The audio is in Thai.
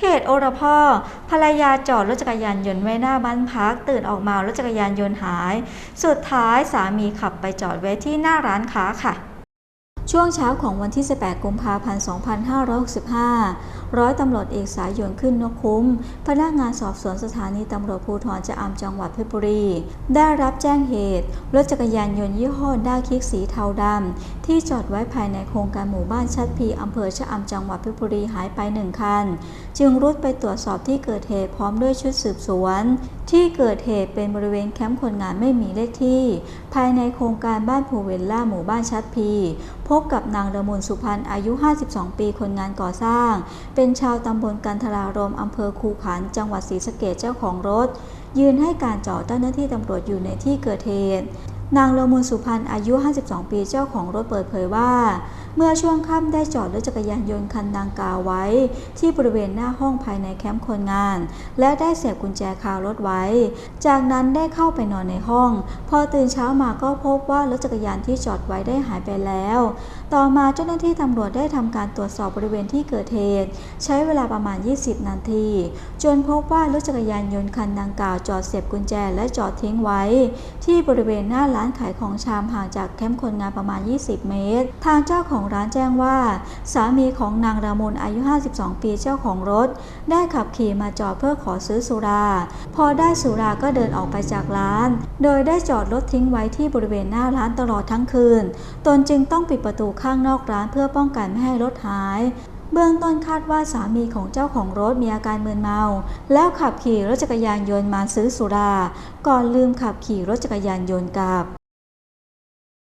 เหตุโอรพ่อภรรยาจอดรถจักรยานยนต์ไว้หน้าบ้านพัก ตื่นออกมารถจักรยานยนต์หาย สุดท้ายสามีขับไปจอดไว้ที่หน้าร้านค้าค่ะ ช่วงเช้าของวันที่ 18 กุมภาพันธ์ 2565 ร้อยตำรวจเอกสายยนขึ้นนกคุ้ม พนักงานสอบสวนสถานีตำรวจภูธรจะอำจังหวัดเพชรบุรี ได้รับแจ้งเหตุ รถจักรยานยนต์ยี่ห้อด้าคิกสีเทาดำ ที่จอดไว้ภายในโครงการหมู่บ้านชัดพีอำเภอชะอำจังหวัดเพชรบุรีหายไปหนึ่งคัน จึงรุดไปตรวจสอบที่เกิดเหตุพร้อมด้วยชุดสืบสวนที่เกิดเหตุเป็นบริเวณแคมป์คนงานไม่มีเลขที่ ภายในโครงการบ้านภูเวลล่าหมู่บ้านชัดพี พบกับนางระมุนสุพรรณอายุ 52 ปีคนงานก่อสร้าง เป็นชาวตำบลกันทรารมอำเภอคูขัน จังหวัดศรีสะเกษเจ้าของรถ ยืนให้การจอดเจ้าหน้าที่ตำรวจอยู่ในที่เกิดเหตุ นางละมุนสุพรรณอายุ 52 ปีเจ้าของรถเปิดเผยว่า เมื่อช่วงค่ำได้จอดรถจักรยานยนต์คันดังกล่าวไว้ ที่บริเวณหน้าห้องภายในแคมป์คนงาน และได้เสียบกุญแจคารถไว้ จากนั้นได้เข้าไปนอนในห้อง พอตื่นเช้ามาก็พบว่ารถจักรยานที่จอดไว้ได้หายไปแล้ว ต่อมาเจ้าหน้าที่ตำรวจได้ทำการตรวจสอบบริเวณที่เกิดเหตุ ใช้เวลาประมาณ 20 นาที จนพบว่ารถจักรยานยนต์คันดังกล่าวจอดเสียบกุญแจและจอดทิ้งไว้ ที่บริเวณหน้าร้านขายของชามห่างจากแคมป์คนงานประมาณ 20 เมตร ทางเจ้าของของร้านแจ้งว่า สามีของนางรามนอายุ 52 ปีเจ้าของรถ ได้ขับขี่มาจอดเพื่อขอซื้อสุรา พอได้สุราก็เดินออกไปจากร้าน โดยได้จอดรถทิ้งไว้ที่บริเวณหน้าร้านตลอดทั้งคืน ตนจึงต้องปิดประตูข้างนอกร้านเพื่อป้องกันไม่ให้รถหายเบื้องต้นคาดว่าสามีของเจ้าของรถมีอาการมึนเมา แล้วขับขี่รถจักรยานยนต์มาซื้อสุรา ก่อนลืมขับขี่รถจักรยานยนต์กลับ